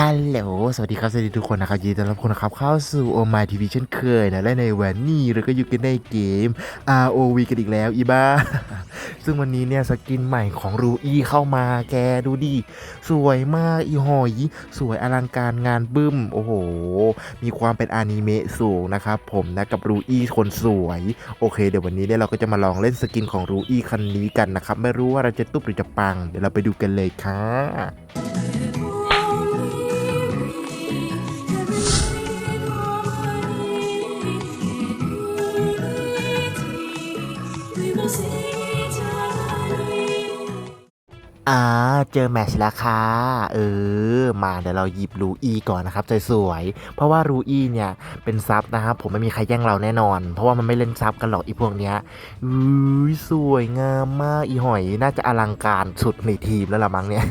ฮัลโหล สวัสดีครับ สวัสดีทุกคนนะครับยินดีต้อนรับคุณนะครับ เข้าสู่โอมาทีวีเช่นเคยนะ และในวันนี้เราก็อยู่กันในเกม ROV กันอีกแล้ว อีบ้า ซึ่งวันนี้เนี่ยสกินใหม่ของรูอีเข้ามาแกดูดิ สวยมากอีหอย สวยอลังการงานบึ้ม โอ้โห มีความเป็นอนิเมะสูงนะครับผมนะ กับรูอีคนสวย โอเค เดี๋ยววันนี้เนี่ยเราก็จะมาลองเล่นสกินของรูอีคันนี้กันนะครับ ไม่รู้ว่าเราจะตุ๊บหรือจะปัง เดี๋ยวเราไปดูกันเลยค่ะ อ่าเจอแมชแล้วค่ะเออ มาเดี๋ยวเราหยิบรูอีก่อนนะครับสวยๆเพราะว่ารูอีเนี่ยเป็นซับนะครับผมไม่มีใครแย่งเราแน่นอน เพราะว่ามันไม่เล่นซับกันหรอกอีพวกเนี้ยอุ้ยสวยงามมากอีหอยน่าจะอลังการสุดในทีมแล้วละมั้งเนี่ย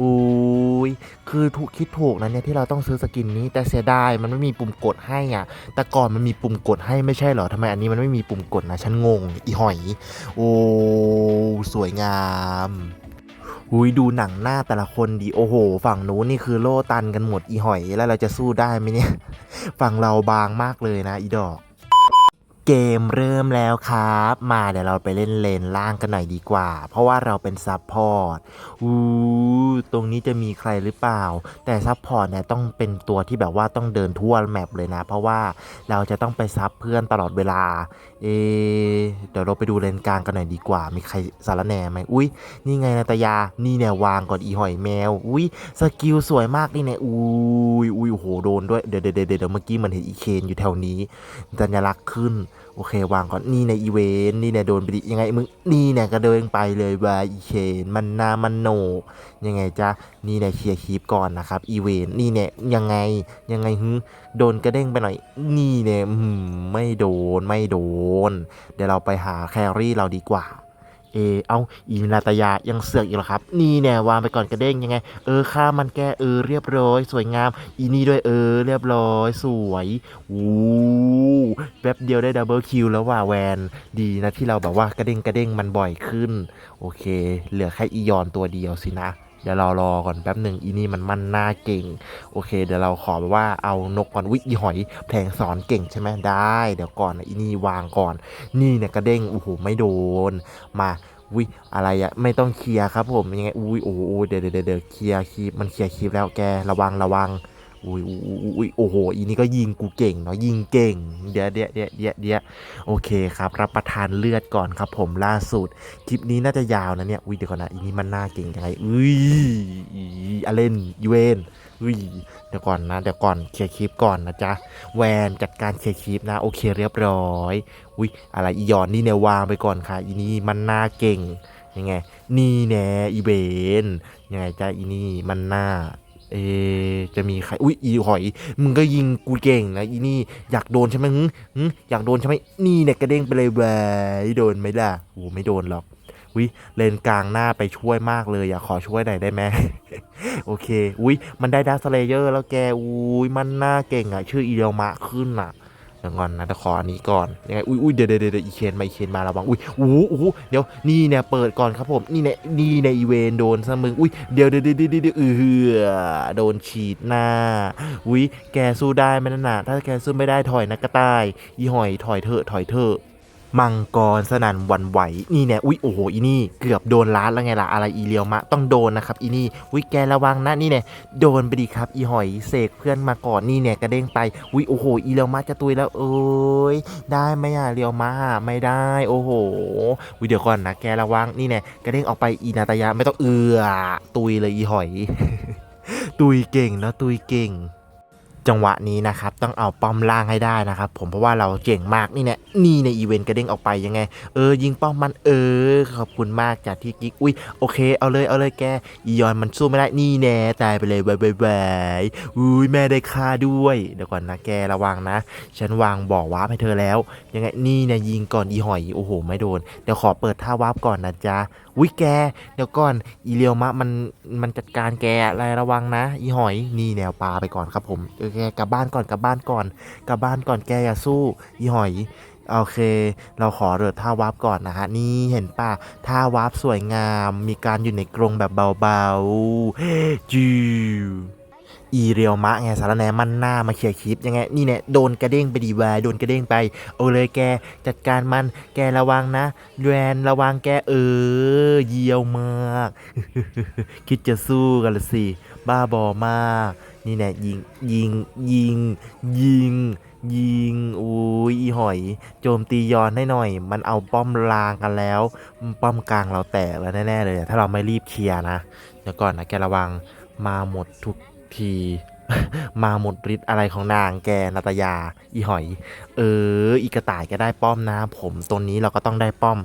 อุ้ยคือถูกคิดถูกนะเนี่ยที่เราต้องซื้อสกินนี้ แต่เสียดายมันไม่มีปุ่มกดให้อะ แต่ก่อนมันมีปุ่มกดให้ไม่ใช่เหรอทำไมอันนี้มันไม่มีปุ่มกดนะฉันงง อีหอย โอ้สวยงาม หุยดูหนังหน้าแต่ละคนดีโอ้โห ฝั่งนู้นนี่คือโล่ตันกันหมดอีหอยแล้วเราจะสู้ได้ไหมเนี่ย ฝั่งเราบางมากเลยนะอีดอก เกมเริ่มแล้วครับ มาเดี๋ยวเราไปเล่นเลนล่างกันหน่อยดีกว่า เพราะว่าเราเป็นซับพอร์ตอู้ตรงนี้จะมีใครหรือเปล่า แต่ซับพอร์ตเนี่ยต้องเป็นตัวที่แบบว่าต้องเดินทั่วแมปเลยนะ เพราะว่าเราจะต้องไปซับเพื่อนตลอดเวลาเอเดี๋ยวเราไปดูเลนกลางกันหน่อยดีกว่า มีใครสารแหน่ไหมอุ้ยนี่ไงนาตายา นี่เนี่ยวางก่อนอีหอยแมว อุ้ยสกิลสวยมากนี่เนี่ยอุ้ยอุ้ยโหโดนด้วย เดี๋ยวเดี๋ยวเดี๋ยวเดี๋ยวเมื่อกี้มันเห็นอีเคนอยู่แถวนี้สัญลักษณ์ขึ้น โอเควางก่อนนี่ในอีเวนต์นี่เนี่ยโดนไปดิยังไงมึงนี่เนี่ยก็เดินไปเลยว่าอีเคนมันนามันโหนกยังไงจ้านี่เนี่ยเคลียร์คีปก่อนนะครับอีเวนต์นี่เนี่ยยังไงยังไงฮึโดนกระเด้งไปหน่อย นี่เนี่ยอืมไม่โดนไม่โดน เดี๋ยวเราไปหาแครี่เราดีกว่า เอเอาอีนาตายายังเสือกอีกเหรอครับ นี่แน่วางไปก่อนกระเด้งยังไง เออข้ามมันแก้เออเรียบร้อย สวยงาม อีนี่ด้วยเออเรียบร้อยสวยวู้แป๊บเดียวได้ดับเบิลคิวแล้วว่าแวนดีนะที่เราแบบว่ากระเด้งกระเด้งมันบ่อยขึ้น โอเค เหลือแค่อียอนตัวเดียวสินะ เดี๋ยวเรารอก่อนแป๊บหนึ่งอีนี่มันมันหน้าเก่ง โอเค เดี๋ยวเราขอแบบว่าเอานกก่อนวิอีหอยแผลงสอนเก่งใช่ไหมได้ เดี๋ยวก่อนนะอีนี่วางก่อน นี่เนี่ยกระเด้งโอ้โหไม่โดนมาวิอะไรอะไม่ต้องเคลียร์ครับผมยังไงอุ้ยโอ้โหเดี๋ยวเดี๋ยวเดี๋ยวเคลียร์คลิปมันเคลียร์คลิปแล้วแกระวังระวัง อุ้ยอุ้ยโอ้โหอีนี่ก็ยิงกูเก่งเนาะยิงเก่งเดี๋ยวเดี๋ยวเดี๋ยวเดี๋ยวเดี๋ยวโอเคครับ รับประทานเลือดก่อนครับผมล่าสุด คลิปนี้น่าจะยาวนะเนี่ยอุ้ยเดี๋ยวก่อนนะอีนี่มันน่าเก่งยังไงอุ้ยอเลนยูเวนอุ้ยเดี๋ยวก่อนนะเดี๋ยวก่อนเคลียร์คลิปก่อนนะจ๊ะแวนจัดการเคลียร์คลิปนะโอเคเรียบร้อยอุ้ยอะไรอีหยอนนี่เนี่ยวางไปก่อนค่ะอีนี่มันน่าเก่งยังไง นี่แน่อีเบนยังไงจ้าอีนี่มันน่า เอจะมีใคร อุ้ยอีหอย มึงก็ยิงกูเก่งนะอีนี่ อยากโดนใช่ไหมหึหึอยากโดนใช่ไหมนี่เนี่ยกระเด้งไปเลยแหวโดนไหมล่ะโอ้ไม่โดนหรอกอุ้ยเลนกลางหน้าไปช่วยมากเลยอยากขอช่วยหน่อยได้ไหมโอเค อุ้ยมันได้ดัสเลเยอร์แล้วแกอุ้ยมันน่าเก่งอะชื่ออีเดลมะขึ้นอะ เดี๋ยวก่อนนะแต่ขออันนี้ก่อนยังไงอุ้ยอุ้ยเดี๋ยวเดี๋ยวเดี๋ยวอีเคนมาอีเคนมาระวังอุ้ยโอ้โหเดี๋ยวนี่เนี่ยเปิดก่อนครับผมนี่เนี่ยนี่ในอีเวนโดนซะมึงอุ้ยเดี๋ยวเดี๋ยวเดี๋ยวเดี๋ยวเดี๋ยวเออโดนฉีดหน้าอุ้ยแกสู้ได้ไหมนั่นน่ะถ้าแกสู้ไม่ได้ถอยนะกระต่าย อีหอยถอยเถอะถอยเถอะ มังกรสนั่นวันไหว นี่เนี่ยอุ้ยโอ้โหอีนี่เกือบโดนล้านแล้วไงล่ะอะไรอีเลียวมะต้องโดนนะครับอีนี่อุ้ยแกระวังนะนี่เนี่ยโดนไปดีครับอีหอยเสกเพื่อนมาก่อนนี่เนี่ยกระเด้งไปวิโอ้โหอีเลียวมาจะตุยแล้วเอ้ยได้ไหมอะเลียวมาไม่ได้โอ้โหวิเดี๋ยวก่อนนะแกระวังนี่เนี่ยกระเด้งออกไปอีนาตายาไม่ต้องเอือตุยเลยอีหอย ตุยเก่งนะตุยเก่ง จังหวะนี้นะครับต้องเอาป้อมล่างให้ได้นะครับผมเพราะว่าเราเจ๋งมากนี่เนี่ยนี่ในอีเวนต์กระเด้งออกไปยังไง เออยิงป้อมมันเออ ขอบคุณมากจากที่กิ๊กอุ้ยโอเคเอาเลยเอาเลยแกอียอนมันสู้ไม่ได้นี่แน่ตายไปเลยบายบายอุ้ยแม่ได้ค่าด้วยเดี๋ยวก่อนนะแกระวังนะ ฉันวางบ่อวาร์ปให้เธอแล้ว ยังไงนี่เนี่ยยิงก่อนอีหอยโอ้โหไม่โดนเดี๋ยวขอเปิดท่าวาร์ปก่อนนะจ๊ะ วิแก เดี๋ยวก่อน อีเลียวมะมันมันจัดการแกอะไรระวังนะ อีหอยนี่แนวปลาไปก่อนครับผมเออแกกลับบ้านก่อนกลับบ้านก่อนกลับบ้านก่อนแกอย่าสู้ อีหอยโอเค เราขอเรือท่าวาร์ปก่อนนะฮะ นี่เห็นป่ะท่าวาร์ปสวยงาม มีการอยู่ในกรงแบบเบาๆจิว อีเรียวมะไงสารแนมันหน้ามาเคลียร์คลิปยังไงนี่เนี่ยโดนกระเด้งไปดีแวโดนกระเด้งไปเอาเลยแกจัดการมันแกระวังนะแวนระวังแกเออเยี่ยวมาก คิดจะสู้กันละสิบ้าบอมาก นี่แน่ยิงยิงยิงยิงยิงอุ้ยอีหอย โจมตีย้อนให้หน่อย มันเอาป้อมลางกันแล้ว ป้อมกลางเราแตกแล้วแน่ๆเลย ถ้าเราไม่รีบเคลียร์นะ เดี๋ยวก่อนนะแกระวังมาหมดทุก ที มาหมดฤทธิ์อะไรของนางแกนาตยา อีหอย เออ อีกระต่ายก็ได้ป้อมนะ ผมตัวนี้เราก็ต้องได้ป้อม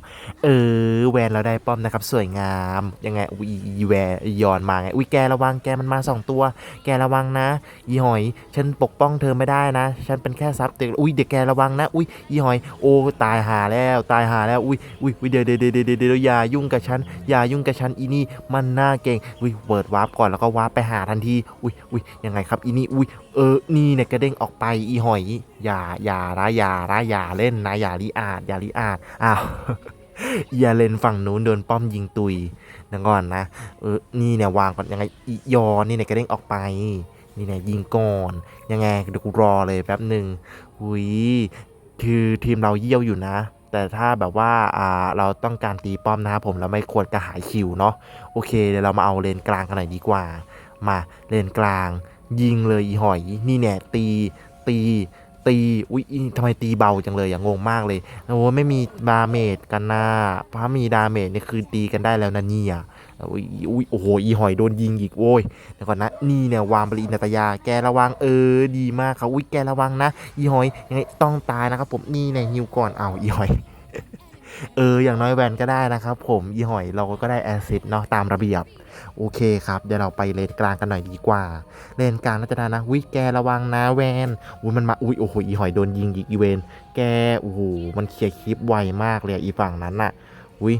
เออ แวนเราได้ป้อมนะครับ สวยงามยังไงอุ้ยอีแวนยอนมาไงอุ้ยแกระวังแกมันมาสองตัว แกระวังนะ อีหอย ฉันปกป้องเธอไม่ได้นะ ฉันเป็นแค่ซับเด็กอุ้ยเด็กแกระวังนะอุ้ยอีหอยโอ้ตายหาแล้วตายหาแล้วอุ้ยอุ้ยอุ้ยเดี๋ยวเดี๋ยวเดี๋ยวเดี๋ยวเดี๋ยวอย่ายุ่งกับฉันอย่ายุ่งกับฉันอีนี่มันน่าเก่งอุ้ยเปิดวาร์ปก่อนแล้วก็วาร์ปไปหาทันทีอุ้ยอุ้ยยังไงครับอีนี่อุ้ยเออนี่เนี่ยกระเด้งออกไปอีหอยอย่าอย่าละอย่าละอย่าเล่นนะอย่าลิอาดอย่าลิอาดอ้าวอย่าเล่นฝั่งนู้นโดนป้อมยิงตุยนะก่อนนะเออนี่เนี่ยวางก่อนยังไงอียอนี่เนี่ยกระเด้งออกไปนี่เนี่ยยิงก่อนยังไงเดี๋ยวกูรอเลยแป๊บหนึ่งหุยคือทีมเราเยี่ยวอยู่นะแต่ถ้าแบบว่าอ่าเราต้องการตีป้อมนะครับผมเราไม่ควรกระหายคิวเนาะโอเคเดี๋ยวเรามาเอาเลนกลางกันหน่อยดีกว่า มาเลนกลาง ยิงเลยอีหอย นี่แน่ตีตีตีอุ๊ยทำไมตีเบาจังเลยอย่างงงมากเลยโอ้ไม่มีดาเมจกันนะถ้ามีดาเมจนี่คือตีกันได้แล้วนะเนี่ยอุ้ยอุ้ยโอ้โหอีหอยโดนยิงอีกโว้ยเดี๋ยวก่อนนะนี่เนี่ยวางบริอินาตยา แกระวังเออดีมากครับอุ้ยแกระวังนะ อีหอยยังไงต้องตายนะครับผมนี่เนี่ยฮิวก่อนเอาอีหอยเอออย่างน้อยแวนก็ได้นะครับผมอีหอยเราก็ได้แอซิดเนาะตามระเบียบ โอเคครับ เดี๋ยวเราไปเลนกลางกันหน่อยดีกว่า เลนกลางน่าจะได้นะวิแกระวังนะแวนอุ้ยมันมาอุ้ยโอ้โหอีหอยโดนยิงอีกอีเวนแกโอ้โหมันเคลียร์คลิปไวมากเลยอีฝั่งนั้นน่ะอุ้ย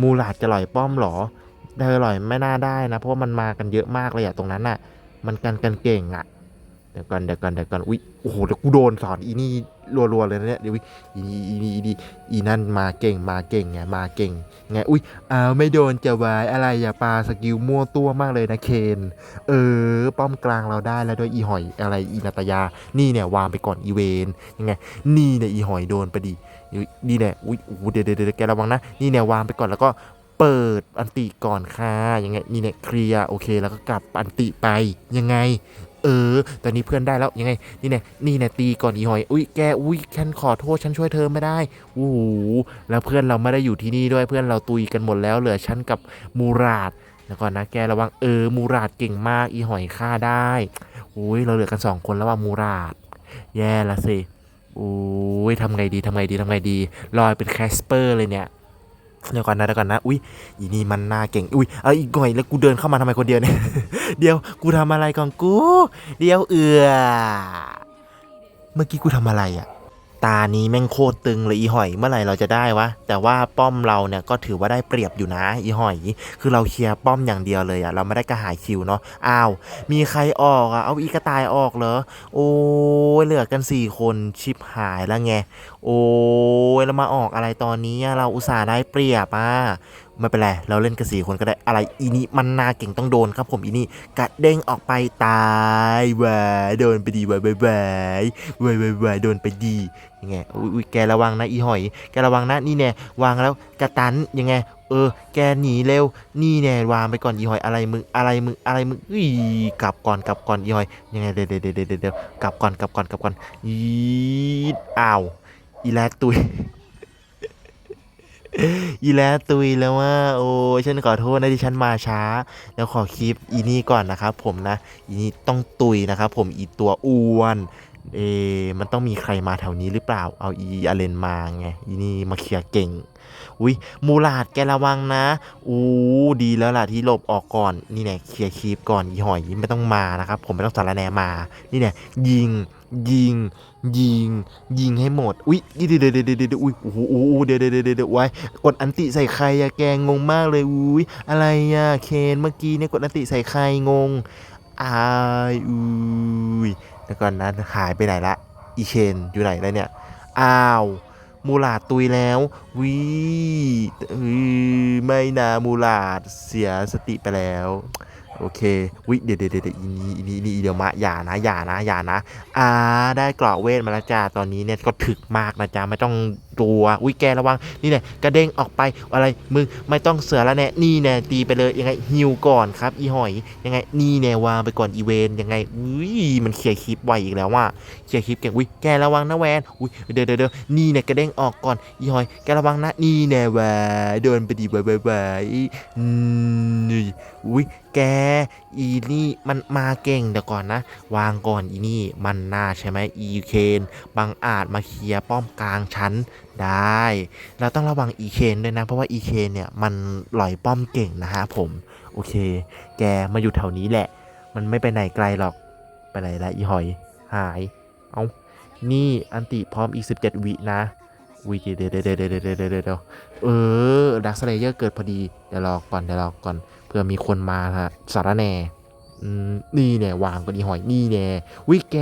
มูลาดจะลอยป้อมเหรอเธอลอยไม่น่าได้นะ เพราะว่ามันมากันเยอะมากเลยอะตรงนั้นน่ะ มันกันกันเก่งอะ เดี๋ยวก่อนเดี๋ยวก่อนเดี๋ยวก่อนอุ้ยโอ้โหเดี๋ยวกูโดนสอนอีนี่รัวๆเลยนะเนี่ยเดี๋ยวอีนี่อีนี่อีนี่อีนั่นมาเก่งมาเก่งไงมาเก่งไงอุ้ยอ้าวไม่โดนจะวายอะไรอย่าปาสกิลมั่วตัวมากเลยนะเคนเออป้อมกลางเราได้แล้วด้วยอีหอยอะไรอีนาตยา นี่เนี่ยวางไปก่อนอีเวนยังไงนี่เนี่ยอีหอยโดนไปดินี่เนี่ยอุ้ยโอ้โหเดี๋ยวเดี๋ยวเดี๋ยวแกระวังนะนี่เนี่ยวางไปก่อนแล้วก็เปิดอันติก่อนค่ะยังไงนี่เนี่ยเคลียร์โอเคแล้วก็กลับอันติไปยังไง เออ ตอนนี้เพื่อนได้แล้วยังไง นี่เนี่ยนี่เนี่ยตีก่อนอีหอย อุ้ยแก อุ้ยฉันขอโทษฉันช่วยเธอไม่ได้โอ้โหแล้วเพื่อนเราไม่ได้อยู่ที่นี่ด้วยเพื่อนเราตุยกันหมดแล้วเหลือฉันกับมูราดแล้วก่อนนะแกระวังเออมูราดเก่งมากอีหอยฆ่าได้โอ้ยเราเหลือกันสองคนแล้วว่ามูราดแย่ละสิโอ้ยทำไงดีทำไงดีทำไงดีลอยเป็นแคสเปอร์เลยเนี่ย เดี๋ยวก่อนนะเดี๋ยวก่อนนะ อุ้ยอีนี่มันน่าเก่ง อุ้ยเอออีกหน่อยแล้วกูเดินเข้ามาทำไมคนเดียวเนี่ย เดี๋ยวกูทำอะไรก่อนกู เดี๋ยวเอือ เมื่อกี้กูทำอะไรอะ ตานี้แม่งโคตรตึงเลยอีหอยเมื่อไหร่เราจะได้วะ แต่ว่าป้อมเราเนี่ยก็ถือว่าได้เปรียบอยู่นะอีหอย คือเราเคลียร์ป้อมอย่างเดียวเลยอะเราไม่ได้กระหายคิวเนาะอ้าวมีใครออกอะเอาอีกระต่ายออกเหรอโอ้ยเหลือกัน 4 คนชิปหายแล้วไงโอ้ยแล้วมาออกอะไรตอนนี้เราอุตส่าห์ได้เปรียบอะ ไม่เป็นไร เราเล่นกันสี่คนก็ได้ อะไรอีนี่มันนาเก่งต้องโดนครับผมอีนี่กระเด้งออกไปตายแหวโดนไปดีแหวแหวแหวแหวแหวแหวโดนไปดียังไงอุ้ยแกระวังนะอีหอย แกระวังนะนี่แน่วางแล้วกระตันยังไงเออ แกหนีเร็ว นี่แน่วางไปก่อนอีหอยอะไรมึงอะไรมึงอะไรมึงอุ้ยกลับก่อนกลับก่อนอีหอย ยังไงเดี๋ยวเดี๋ยวเดี๋ยวเดี๋ยวเดี๋ยวกลับก่อนกลับก่อนกลับก่อนยีอ้าวอีแลตุย อีแล้วตุยแล้วว่า โอ้ยฉันขอโทษนะที่ฉันมาช้าแล้วขอคลิปอีนี่ก่อนนะครับผมนะ อีนี่ต้องตุยนะครับผมอีตัวอ้วนเอะมันต้องมีใครมาแถวนี้หรือเปล่า เอาอีอาเลนมาไง อีนี่มาเคลียร์เก่ง อุ้ยมูลาดแกระวังนะ อู้ดีแล้วล่ะที่หลบออกก่อน นี่แน่เคลียร์คลิปก่อน อีหอยไม่ต้องมานะครับ ผมไม่ต้องสารแนมา นี่แน่ยิง ยิง ยิง ยิงให้หมด อุ้ยเดี๋ยวเดี๋ยวเดี๋ยวเดี๋ยวอุ้ยโอ้โหเดี๋ยวเดี๋ยวเดี๋ยวไว้กดอันติใส่ใครอะแกงงมากเลยอุ้ยอะไรอะเคนเมื่อกี้เนี่ยกดอันติใส่ใครงงอายอุ้ยแล้วก่อนนั้นหายไปไหนละอีเคนอยู่ไหนแล้วเนี่ยอ้าวมูลาดตุยแล้ววิเฮ้ยไม่นะมูลาดเสียสติไปแล้ว โอเควิเดี๋ยวเดี๋ยวเดี๋ยวอีนี่อีนี่นี่เดี๋ยวมาอย่านะอย่านะอย่านะ อ่า ได้เกราะเวทมาแล้วจ้าตอนนี้เนี่ยก็ถึกมากนะจ๊ะไม่ต้องตัวอุ้ยแกระวังนี่เนี่ยกระเด้งออกไปอะไรมึงไม่ต้องเสือแล้วแน่นี่แน่ตีไปเลยยังไงฮิวก่อนครับ อีหอยยังไงนี่แน่วางไปก่อนอีเวนยังไงอุ้ยมันเคลียร์คลิปไวอีกแล้วว่าเคลียร์คลิปเก่งอุ้ยแกระวังนะแวนอุ้ยเดี๋ยวเดี๋ยวเดี๋ยวนี่เนี่ยกระเด้งออกก่อนอีหอยแกระวังนะนี่แน่แวเดินไปดีบายบายบายอืมนี่อุ้ย แก อีนี่มันมาเก่งเดี๋ยวก่อนนะ วางก่อนอีนี่มันน่าใช่ไหมอีเคนบางอาจมาเคลียร์ป้อมกลางชั้นได้ เราต้องระวังอีเคนด้วยนะ เพราะว่าอีเคนเนี่ยมันหลอยป้อมเก่งนะฮะผม โอเค แกมาอยู่แถวนี้แหละ มันไม่ไปไหนไกลหรอก ไปไหนละอีหอย หาย เอา นี่อันติพร้อมอีก 17 วินะวิเดี๋ยวเดี๋ยวเดี๋ยวเดี๋ยวเดี๋ยวเดี๋ยวเดี๋ยวเออดักสเลเยอร์เกิดพอดี เดี๋ยวรอก่อน เดี๋ยวรอก่อน ผื่อมีคนมาฮะสารแน่นี่แน่วางก่อนอีหอยนี่แน่วิแก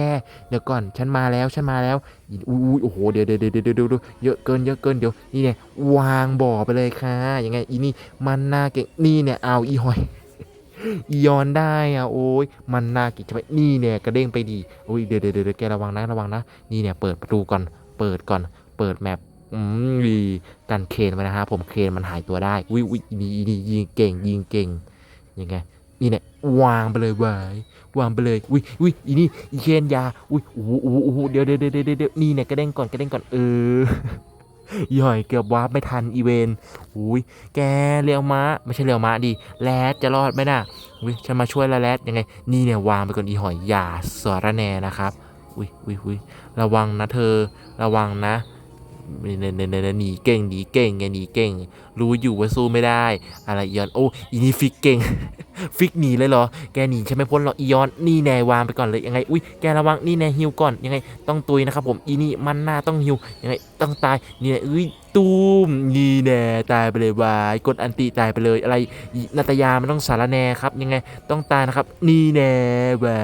เดี๋ยวก่อนฉันมาแล้วฉันมาแล้วอีอุ้ยโอ้โหเดี๋ยวเดี๋ยวเดี๋ยวเดี๋ยวเดี๋ยวเยอะเกินเยอะเกินเดี๋ยวนี่เนี่ยวางบ่อไปเลยค่ะยังไงอีนี่มันน่าเก่งนี่เนี่ยเอาอีหอยอียอนได้อะโอ้ยมันน่าเก่งจไปนี่เนี่ยกระเด้งไปดีโอ้ยเดี๋ยวเดี๋ยวเดี๋ยวแกระวังนะระวังนะนี่เนี่ยเปิดประตูก่อนเปิดก่อนเปิดแมป มดีกันเคนไว้นะฮะผมเคนมันหายตัวได้อุ้ยอุ้ยนี่นี่ยิงเก่งยิงเก่งยังไงนี่เนี่ยวางไปเลยไว้วางไปเลยอุ้ยอุ้ยอีนี่อีเคนยาอุ้ยโอ้โหโอ้โหเดี๋ยวเดี๋ยวเดี๋ยวเดี๋ยวนี่เนี่ยกระเด้งก่อนกระเด้งก่อนเอออีหอยเกือบวาร์ปไม่ทันอีเวนอุ้ยแกเรียวม้าไม่ใช่เรียวม้าดิแรดจะรอดไหมน่ะอุ้ยฉันมาช่วยแล้วแรดยังไง นี่เนี่ยวางไปก่อนอีหอยอย่าสารแหนนะครับอุ้ยอุ้ยอุ้ยระวังนะเธอ ระวังนะ เนี่ยเนี่ยเนี่ยเนี่ยหนีเก่งหนีเก่งไงหนีเก่ง รู้อยู่ว่าสู้ไม่ได้ อะไรอียอนโอ้อีนี่ฟิกเก่ง ฟิกหนีเลยเหรอ แกหนีฉันไหมพ้นหรออียอน นี่แน่วางไปก่อนเลยยังไง อุ้ยแกระวังนี่แน่ฮิวก่อนยังไง ต้องตุยนะครับผมอีนี่มันหน้าต้องฮิวยังไงต้องตายนี่แน่เอ้ยตูมนี่แน่ตายไปเลยวายกดอันติตายไปเลยอะไรนาตยามันต้องสารแนครับยังไงต้องตายนะครับ นี่แน่วา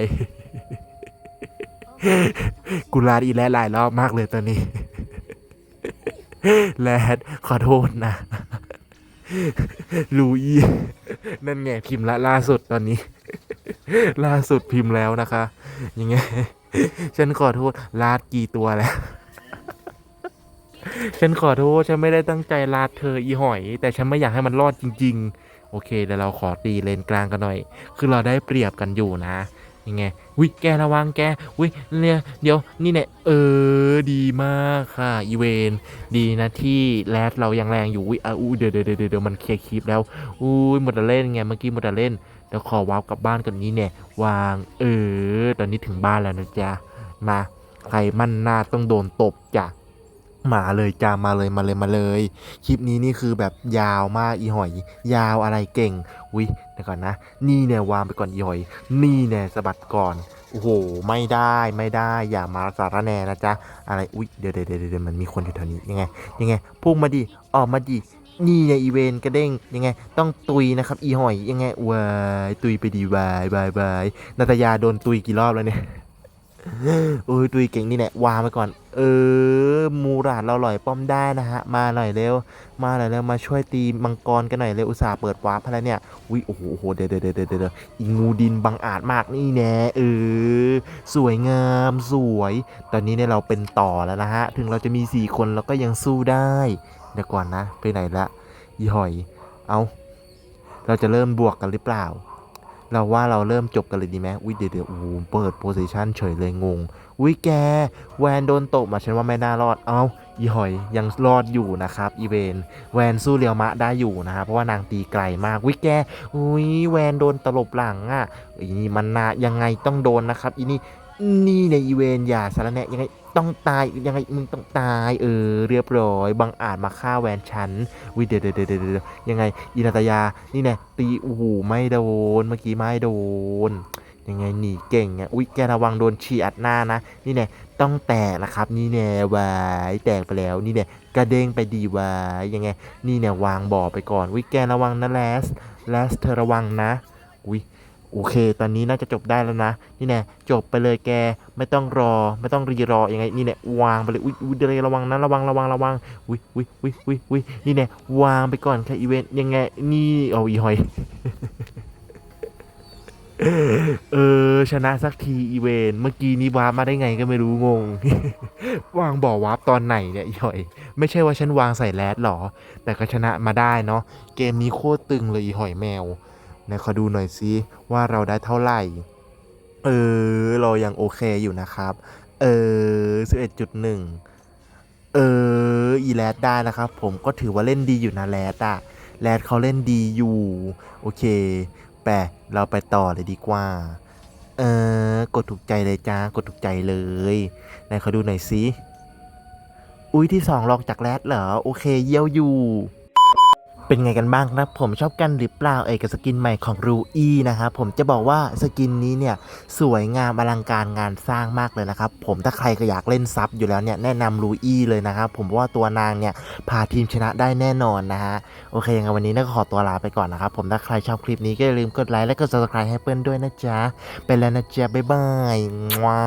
ย กูลาดอีแลดหลายรอบมากเลยตอนนี้ แลดขอโทษนะ ลูอีนั่นไงพิมพ์ละล่าสุดตอนนี้ ล่าสุดพิมพ์แล้วนะคะ ยังไง ฉันขอโทษ ลาดกี่ตัวแล้ว ฉันขอโทษ ฉันไม่ได้ตั้งใจลาดเธออีหอย แต่ฉันไม่อยากให้มันรอดจริง ๆ โอเคเดี๋ยวเราขอตีเลนกลางกันหน่อย คือเราได้เปรียบกันอยู่นะ ยังไงวิแกระวังแกวิเนี่ยเดี๋ยวนี่เนี่ยเออดีมากค่ะอีเวนดีนะที่แรดเรายังแรงอยู่วิอะอู้เดี๋ยวเดี๋ยวเดี๋ยวเดี๋ยวมันเคลียร์คลิปแล้วอุ้ยหมดแต่เล่นไงเมื่อกี้หมดแต่เล่นเดี๋ยวขอวาร์ปกลับบ้านก่อนนี้เนี่ยวางเออตอนนี้ถึงบ้านแล้วนะจ๊ะมาใครมั่นหน้าต้องโดนตบจ้ะมาเลยจ้ามาเลยมาเลยมาเลย คลิปนี้นี่คือแบบยาวมากอีหอย ยาวอะไรเก่งวิ เดี๋ยวก่อนนะ นี่เนี่ยวางไปก่อนอีหอย นี่เนี่ยสะบัดก่อน โอ้โห ไม่ได้ไม่ได้ อย่ามาสารแนนะจ๊ะ อะไร อุ๊ยเดี๋ยวเดี๋ยวเดี๋ยวเดี๋ยวมันมีคนอยู่แถวนี้ ยังไง ยังไง พุ่งมาดิ ออกมาดิ นี่ไงอีเวนกระเด้ง ยังไง ต้องตุยนะครับ อีหอย ยังไงวายตุยไปดีวายบายบายนาตยาโดนตุยกี่รอบแล้วเนี่ย โอ้ยตุยเก่งนี่แหละ วางไปก่อน เออ มูราดเราหล่อยป้อมได้นะฮะ มาหน่อยเร็ว มาหน่อยเร็ว มาช่วยตีมังกรกันหน่อยเร็ว อุตส่าห์เปิดวาร์ปแล้วเนี่ย อุ้ยโอ้โหโอ้โห เดี๋ยวเดี๋ยวเดี๋ยวเดี๋ยวเดะอีงูดินบังอาจมากนี่แน่เออ สวยงามสวย ตอนนี้เนี่ยเราเป็นต่อแล้วนะฮะ ถึงเราจะมี 4 คนเราก็ยังสู้ได้ เดี๋ยวก่อนนะ ไปไหนละอีหอย เอาเราจะเริ่มบวกกันหรือเปล่า เราว่าเราเริ่มจบกันเลยดีไหมอุ้ยเดี๋ยวเดี๋ยวโอ้เปิดโพซิชันเฉยเลยงง อุ้ยแก แวนโดนตบมาฉันว่าไม่น่ารอด เอาอีหอยยังรอดอยู่นะครับ อีเวนแวนสู้เรียวมะได้อยู่นะครับเพราะว่านางตีไกลมากวิแกอุ้ยแวนโดนตลบหลังอะอีนี่มันนายังไงต้องโดนนะครับอีนี่นี่ในอีเวนอย่าสารแนะยังไงต้องตายยังไงมึงต้องตายเออเรียบร้อยบังอาจมาฆ่าแวนฉันวิเดี๋ยวเดเดเดยวยังไงอินาตยานี่แน่ตีโอ้โหไม่โดนเมื่อกี้ไม่โดน ยังไงหนีเก่งอะอุ้ยแกระวังโดนฉีอัดหน้านะ นี่แน่ต้องแตกนะครับ นี่แน่วายแตกไปแล้วนี่แน่กระเด้งไปดีวายยังไง นี่แน่วางบ่อไปก่อนวิแกระวังนะแลสแลสเธอระวังนะอุ้ยโอเค ตอนนี้น่าจะจบได้แล้วนะ นี่แน่จบไปเลยแก ไม่ต้องรอ ไม่ต้องรีรอ ยังไง นี่แน่วางไปเลย อุ้ยอุ้ยเดระวังนะ ระวัง ระวัง ระวัง อุ้ยอุ้ยอุ้ยอุ้ยอุ้ยนี่แน่วางไปก่อนค่ะอีเวนต์ ยังไง นี่ เอาอีหอย เออ ชนะสักทีอีเวนเมื่อกี้นี้วาร์ปมาได้ไงก็ไม่รู้งง วางบ่อวาร์ปตอนไหนเนี่ยอีหอย ไม่ใช่ว่าฉันวางใส่แรดหรอ แต่ก็ชนะมาได้เนาะเกมนี้โคตรตึงเลยอีหอยแมวไหนขอดูหน่อยซิว่าเราได้เท่าไหร่ เออ เรายังโอเคอยู่นะครับ เออสิบเอ็ดจุดหนึ่งเออ อีแรดได้นะครับ ผมก็ถือว่าเล่นดีอยู่นะแรดอะแรดเขาเล่นดีอยู่ โอเค แปเราไปต่อเลยดีกว่า เออกดถูกใจเลยจ้ากดถูกใจเลยไหนขอดูหน่อยสิอุ้ยที่สองลองจากแรดเหรอ โอเคเยี่ยวอยู่ เป็นไงกันบ้างครับ ผมชอบกันหรือเปล่าเอกกับสกินใหม่ของรูอีนะครับผมจะบอกว่าสกินนี้เนี่ยสวยงามอลังการงานสร้างมากเลยนะครับผมถ้าใครก็อยากเล่นซับอยู่แล้วเนี่ยแนะนำรูอี้เลยนะครับผมว่าตัวนางเนี่ยพาทีมชนะได้แน่นอนนะฮะโอเคยังไงวันนี้น่าขอตัวลาไปก่อนนะครับผมถ้าใครชอบคลิปนี้ก็อย่าลืมกดไลค์และกด subscribe ให้เพื่อนด้วยนะจ๊ะไปแล้วนะจ๊ะบ๊ายบายว้า